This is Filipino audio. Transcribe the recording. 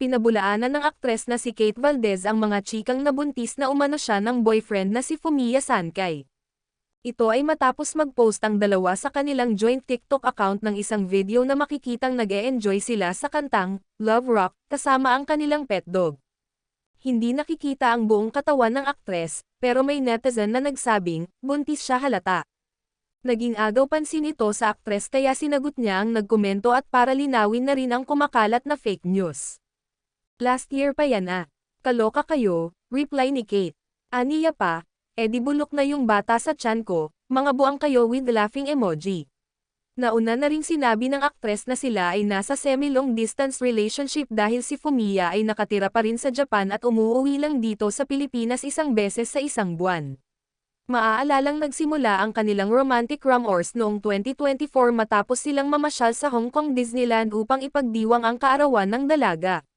pinabulaanan ng aktres na si Kate Valdez ang mga chikang nabuntis na umano siya ng boyfriend na si Fumiya Sankay. Ito ay matapos mag-post ang dalawa sa kanilang joint TikTok account ng isang video na makikitang nag -e enjoy sila sa kantang, Love Rock, kasama ang kanilang pet dog. Hindi nakikita ang buong katawan ng aktres, pero may netizen na nagsabing, buntis siya halata. Naging agaw pansin ito sa aktres kaya sinagot niya ang nagkomento at para linawin na rin ang kumakalat na fake news. Last year pa yan ah. Kaloka kayo, reply ni Kate. Aniya pa, edi bulok na yung bata sa tiyan ko, mga buang kayo with laughing emoji. Nauna na ring sinabi ng aktres na sila ay nasa semi-long distance relationship dahil si Fumiya ay nakatira pa rin sa Japan at umuuwi lang dito sa Pilipinas isang beses sa isang buwan. Maaalalang nagsimula ang kanilang romantic romance noong 2024 matapos silang mamasyal sa Hong Kong Disneyland upang ipagdiwang ang kaarawan ng dalaga.